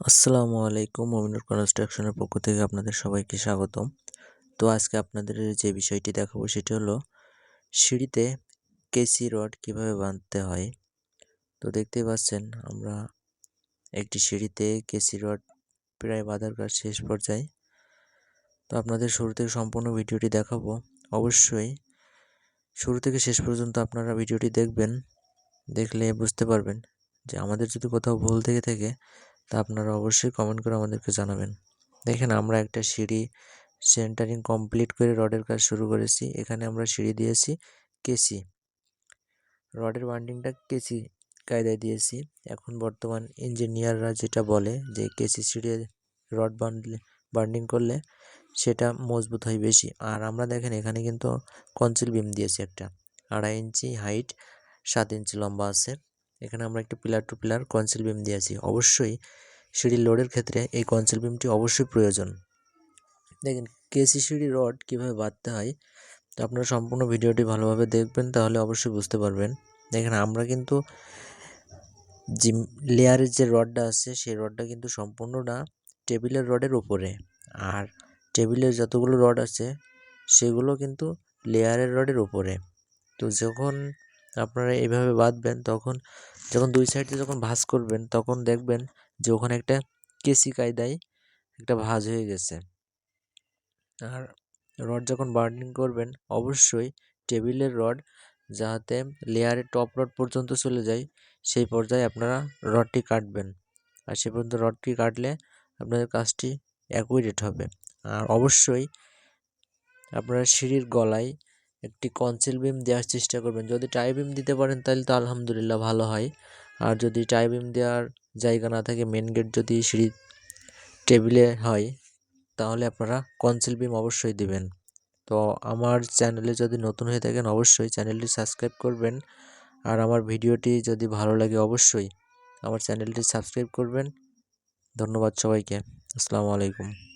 আসসালামু আলাইকুম, মমিনুর কনস্ট্রাকশনের পক্ষ থেকে আপনাদের সবাইকে স্বাগতম। তো আজকে আপনাদের যে বিষয়টি দেখাবো সেটি হলো সিঁড়িতে কেসি রড কীভাবে বাঁধতে হয়। তো দেখতেই পাচ্ছেন, আমরা একটি সিঁড়িতে কেসি রড প্রায় বাঁধার কাজ শেষ পর্যায়ে। তো আপনাদের শুরু থেকে সম্পূর্ণ ভিডিওটি দেখাবো। অবশ্যই শুরু থেকে শেষ পর্যন্ত আপনারা ভিডিওটি দেখবেন, দেখলে বুঝতে পারবেন যে আমাদের যদি কোথাও ভুল থেকে থাকে তা আপনারা অবশ্যই কমেন্ট করে আমাদেরকে জানাবেন। দেখেন আমরা একটা সিঁড়ি সেন্টারিং কমপ্লিট করে রডের কাজ শুরু করেছি। এখানে আমরা সিঁড়ি দিয়েছি কেসি রডের বান্ডিংটা কেসি কায়দায় দিয়েছি। এখন বর্তমান ইঞ্জিনিয়াররা যেটা বলে যে কেসি সিঁড়ি রড বান্ডলে বান্ডিং করলে সেটা মজবুত হয় বেশি। আর আমরা দেখেন এখানে কিন্তু কনসিল বিম দিয়েছি একটা। আড়াই ইঞ্চি হাইট সাত ইঞ্চি লম্বা আছে। এখানে আমরা একটা pillar to pillar conceal beam দিয়েছি। অবশ্যই সিঁড়ির লোডের ক্ষেত্রে এই কনসিল বিমটি অবশ্যই প্রয়োজন। দেখেন কেসি সিঁড়ি রড কীভাবে বাঁধতে হয়, তো আপনারা সম্পূর্ণ ভিডিওটি ভালোভাবে দেখবেন, তাহলে অবশ্যই বুঝতে পারবেন। দেখেন, আমরা কিন্তু যে লেয়ারের যে রডটা আছে, সেই রডটা কিন্তু সম্পূর্ণটা টেবিলের রডের উপরে। আর টেবিলের যতগুলো রড আছে, সেগুলো কিন্তু লেয়ারের রডের উপরে। তো যখন আপনারা এইভাবে বাঁধবেন, তখন যখন দুই সাইডে যখন ভাঁজ করবেন, তখন দেখবেন যে ওখানে একটা কেসি কায়দায় একটা ভাঁজ হয়ে গেছে। আর রড যখন বার্নিং করবেন, অবশ্যই টেবিলের রড যাতে লেয়ারের টপ রড পর্যন্ত চলে যায়, সেই পর্যায়ে আপনারা রডটি কাটবেন। আর সে পর্যন্ত রডটি কাটলে আপনাদের কাজটি অ্যাকুরেট হবে। আর অবশ্যই আপনারা সিঁড়ির গলায় একটি কনসিল বিম দেওয়ার চেষ্টা করবেন। যদি টাই বিম দিতে পারেন, তাহলে তো আলহামদুলিল্লাহ ভালো হয়। আর যদি টাই বিম দেওয়ার জায়গা না থাকে মেন গেট যদি সিঁড়ি টেবিলে হয়, তাহলে আপনারা কনসিল বিম অবশ্যই দিবেন। তো আমার চ্যানেলে যদি নতুন হয়ে থাকেন, অবশ্যই চ্যানেলটি সাবস্ক্রাইব করবেন। আর আমার ভিডিওটি যদি ভালো লাগে, অবশ্যই আমার চ্যানেলটি সাবস্ক্রাইব করবেন। ধন্যবাদ সবাইকে। আসসালামু আলাইকুম।